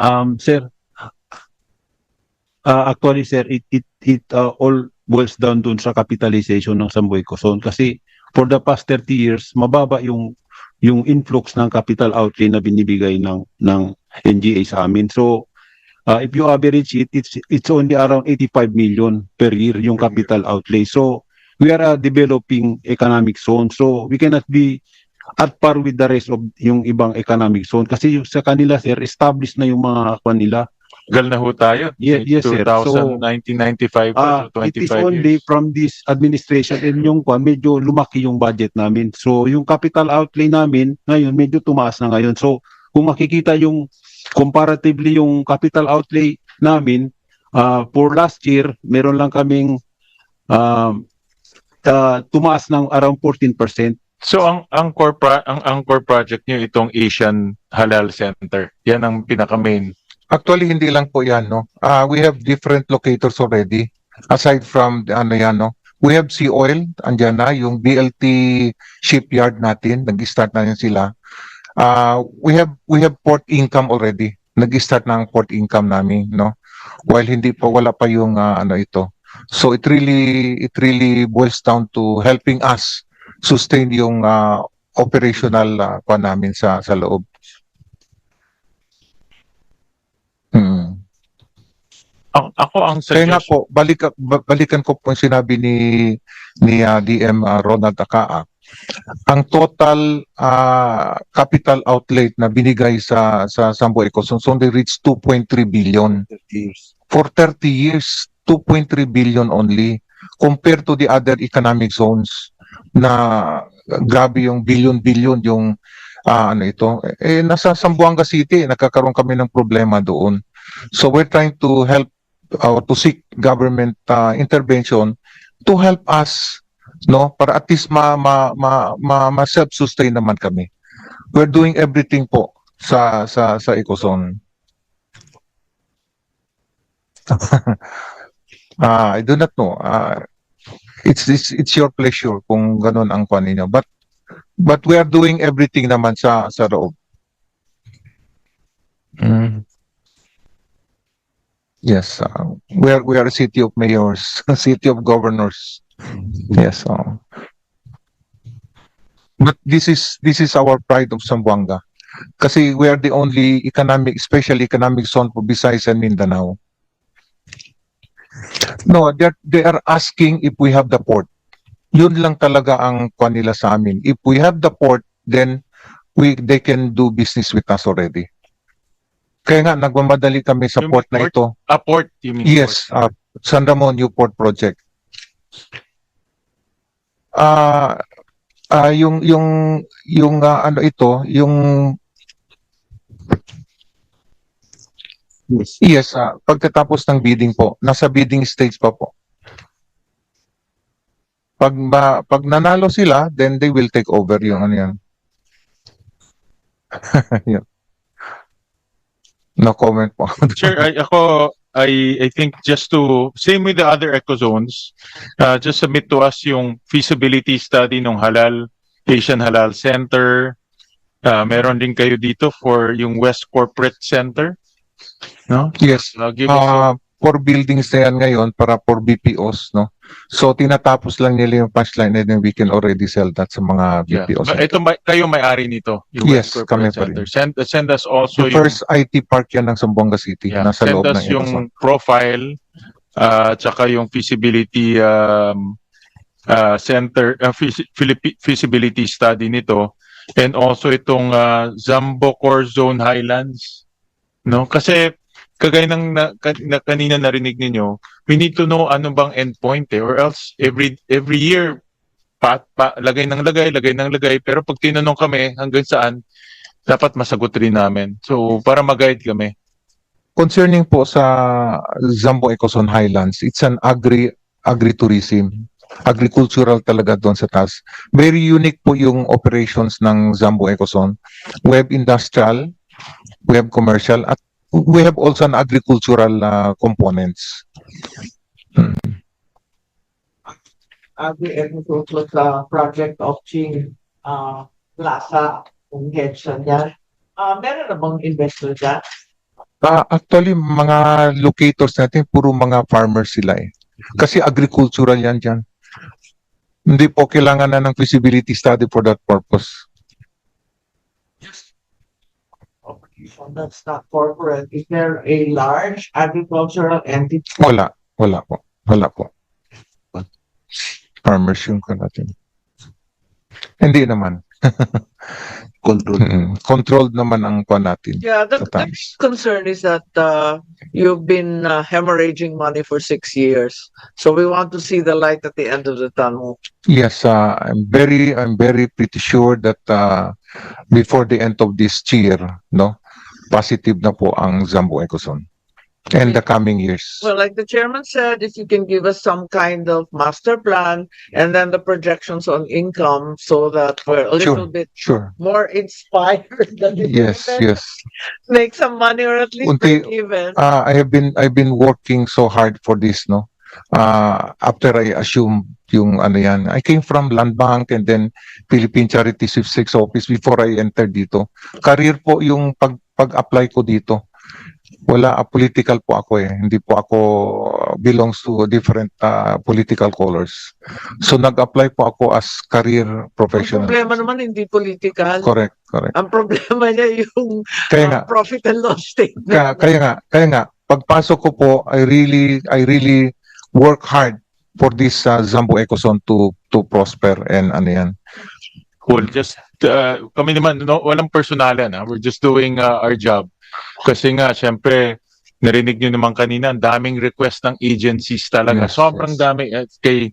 Um, sir, uh, actually, sir, it, it, it uh, all boils down dun sa capitalization ng Samboy Quezon kasi for the past 30 years, mababa yung yung influx ng capital outlay na binibigay ng ng NGA sa amin. So, uh, if you average it, it's it's only around 85 million per year yung capital outlay. So, we are a developing economic zone. So, we cannot be at par with the rest of yung ibang economic zone kasi yung sa kanila sir established na yung mga kanila Gal na ho tayo. Ye- yes, sir. 2000, So, 1995 Ah, to it is 25 only years. from this administration and yung kwan, medyo lumaki yung budget namin. So yung capital outlay namin ngayon medyo tumaas na ngayon. So kung makikita yung comparatively yung capital outlay namin ah, for last year meron lang kaming um, ah, tumaas ng around 14%. So ang ang core pro- ang ang core project niyo itong Asian Halal Center. Yan ang pinaka main. Actually, hindi lang po yan, no? Uh, we have different locators already. Aside from, ano yan, no? We have Sea Oil, andyan na, yung BLT shipyard natin, nag-start na yan sila. Uh, we have, we have port income already. Nag-start na ang port income namin, no? While hindi pa, wala pa yung, ah, ano ito. So it really, it really boils down to helping us sustain yung ah, operational uh, pa namin sa, sa loob. Hmm. Ang, ako ang Kaya nga suggestion, po, balik, ba- balikan ko po yung sinabi ni, ni ah, DM ah, Ronald Akaa. Ang total ah, capital outlay na binigay sa sa Sambo Ecosons only reached 2.3 billion. For 30 years, 2.3 billion only compared to the other economic zones na grabe yung billion-billion yung ah, ano ito. Eh, nasa Zamboanga City, nagkakaroon kami ng problema doon. So we're trying to help or to seek government uh, intervention to help us no para at least ma ma ma, ma, ma self-sustain naman kami. We're doing everything po sa sa sa Ecozone. Ah, I do not know. Ah, it's, it's it's your pleasure kung ganun ang kwan ninyo. But but we are doing everything naman sa sa loob. Mm. Yes, uh, we are we are a city of mayors, a city of governors. Yes. Uh, but this is this is our pride of Zamboanga. Kasi we are the only economic, special economic zone for Visayas and Mindanao. No, they are, they are asking if we have the port. Yun lang talaga ang kwan nila sa amin. If we have the port, then we they can do business with us already. Kaya nga, nagmamadali kami sa Yung port na port? ito. a port, you mean Yes, port. uh, San Ramon Newport Project. Ah, ah yung yung yung ah, ano ito, yung Yes, ah, pagkatapos ng bidding po, nasa bidding stage pa po. Pag ma, pag nanalo sila, then they will take over yung ano yan. Yun. No comment po. Sure, I, ako, I, I think just to, same with the other eco zones, uh, just submit to us yung feasibility study ng Halal, Asian Halal Center. Uh, meron din kayo dito for yung West Corporate Center. No? Yes. Uh, give us Ah, for buildings na yan ngayon para for BPOs, no? So, tinatapos lang nila yung punchline and then we can already sell that sa mga yeah. BPOs. But ito, may- kayo may-ari nito, yung Yes, kami pa rin. Send, send us also the yung first IT park yan ng Zamboanga City, Yeah, nasa send loob us ng yung Ecosone. profile uh, tsaka yung feasibility um, uh, center uh, feasibility study nito and also itong uh, Zambo Core Zone Highlands no kasi kagaya ng na, na, kanina narinig ninyo we need to know ano bang endpoint eh or else every every year pa, pa, lagay ng lagay lagay ng lagay pero pag tinanong kami hanggang saan dapat masagot rin namin so para mag-guide kami Concerning po sa Zambo Ecosone Highlands, it's an agri agritourism. Agricultural talaga doon sa taas. Very unique po yung operations ng Zambo Ecosone. We have industrial, we have commercial, at we have also an agricultural uh, components. agri-agricultural sa project of Ching uh, Plaza, kung niya. Ah, meron na bang investor dyan? Ah, actually, mga locators natin, puro mga farmers sila eh. Kasi agricultural yan dyan. Hindi po kailangan na ng feasibility study for that purpose. So that's not corporate. Is there a large agricultural entity? Wala, wala po. Wala po. Farmers yung ko natin. Hindi naman. Control. Mm, Controlled naman ang kwa natin Yeah, the, sa the tax. concern is that uh, you've been uh, hemorrhaging money for six years. So we want to see the light at the end of the tunnel. Yes, uh, I'm very, I'm very pretty sure that uh, before the end of this year, no, positive na po ang Zambo Ecozone. And the coming years. Well, like the chairman said, if you can give us some kind of master plan and then the projections on income so that we're a Sure. little bit Sure. more inspired that we Yes, yes. make some money or at least Unti- break even. Uh, I have been, I've been working so hard for this, no? Uh, after I assume yung ano yan, I came from Land Bank and then Philippine Charity Sweepstakes Office before I entered dito. Career po yung pag, pag-apply ko dito. Wala, ah, political po ako eh. Hindi po ako uh, belongs to different uh, political colors. So nag-apply po ako as career Ang professional. problema naman hindi political. Correct, correct. Ang problema niya yung Kaya uh, nga, profit and loss statement. Kaya, kaya nga, kaya nga, pagpasok ko po, I really, I really work hard for this uh, Zambo Ecozone to to prosper and ano yan. Cool. Just, uh, kami naman, no, walang personalan. ah. We're just doing uh, our job. Kasi nga, syempre, narinig nyo naman kanina, ang daming request ng agencies talaga. Yes, Sobrang yes. dami. At kay,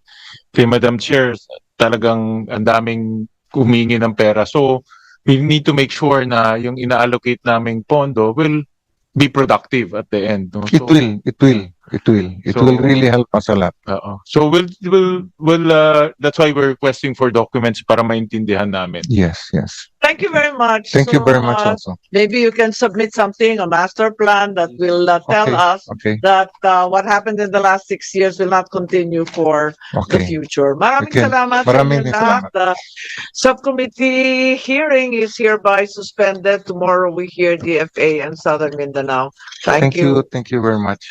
kay Madam Chair, talagang ang daming humingi ng pera. So, we need to make sure na yung ina-allocate naming pondo will be productive at the end. No? It So, will, it will, it will. It So- will really help us a lot. oo. So, we'll, we'll, we'll, uh, that's why we're requesting for documents para maintindihan namin. Yes, yes. Thank you very much. Thank you So, very much uh, also. Maybe you can submit something, a master plan that will uh, tell Okay. us Okay, that uh, what happened in the last six years will not continue for the okay. future. Maraming Okay. salamat. sa Maraming lahat. The subcommittee hearing is hereby suspended. Tomorrow we hear DFA and Southern Mindanao. Thank Thank you, thank you very much.